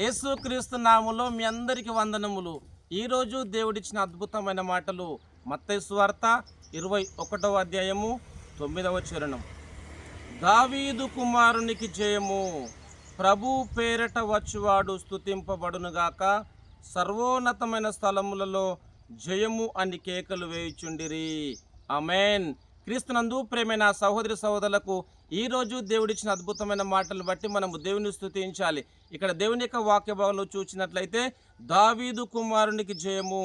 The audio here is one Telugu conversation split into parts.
యేసుక్రీస్తు నాములో మీ అందరికి వందనములు. ఈరోజు దేవుడిచ్చిన అద్భుతమైన మాటలు మత్తయి సువార్త ఇరవై ఒకటవ అధ్యాయము తొమ్మిదవ చరణం. దావీదు కుమారునికి జయము. ప్రభు పేరట వచ్చువాడు స్థుతింపబడునుగాక సర్వోన్నతమైన స్థలములలో జయము అని కేకలు వేయుచుండిరి. అమెన్ క్రీస్తునందు ప్రేమైన సహోదరి సహోదరులకు ఈ రోజు దేవుడిచ్చిన అద్భుతమైన మాటలను బట్టి మనము దేవుని స్థుతించాలి. ఇక్కడ దేవుని యొక్క వాక్య భావంలో చూసినట్లయితే దావీదు కుమారునికి జయము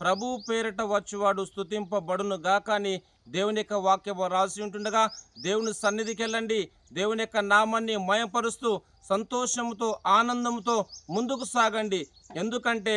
ప్రభు పేరిట వచ్చువాడు స్తుతింపబడును గాక అని దేవుని యొక్క వాక్యం రాసి ఉంటుండగా దేవుని సన్నిధికి వెళ్ళండి. దేవుని యొక్క నామాన్ని మయపరుస్తూ సంతోషంతో ఆనందంతో ముందుకు సాగండి. ఎందుకంటే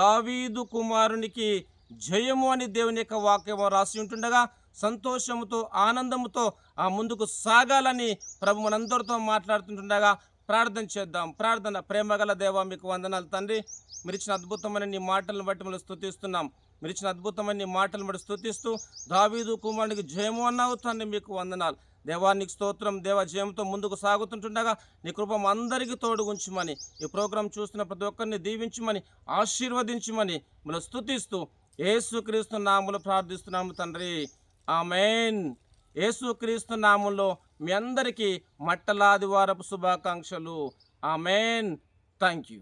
దావీదు కుమారునికి జయము అని దేవుని యొక్క వాక్యం రాసి ఉంటుండగా సంతోషముతో ఆనందముతో ఆ ముందుకు సాగాలని ప్రభు మనందరితో మాట్లాడుతుంటుండగా ప్రార్థన చేద్దాం. ప్రార్థన ప్రేమగల దేవ మీకు వందనాలు తండ్రి. మీరు ఇచ్చిన అద్భుతమైన నీ మాటలను బట్టి మనం స్తుతిస్తున్నాం మీరు ఇచ్చిన అద్భుతమైన నీ మాటలను బట్టి స్థుతిస్తూ దావీదు కుమారునికి జయము అన్నావు తండ్రి మీకు వందనాలు. దేవానికి స్తోత్రం. దేవ జయంతో ముందుకు సాగుతుంటుండగా నీ కృపం అందరికీ తోడు ఉంచమని ఈ ప్రోగ్రాం చూస్తున్న ప్రతి ఒక్కరిని దీవించమని ఆశీర్వదించమని మనం స్థుతిస్తూ యేసుక్రీస్తు నాములు ప్రార్థిస్తున్నాము తండ్రి. ఆమెన్. యేసుక్రీస్తు నామంలో మీ అందరికీ మట్టలాదివారపు శుభాకాంక్షలు. ఆమెన్. Thank you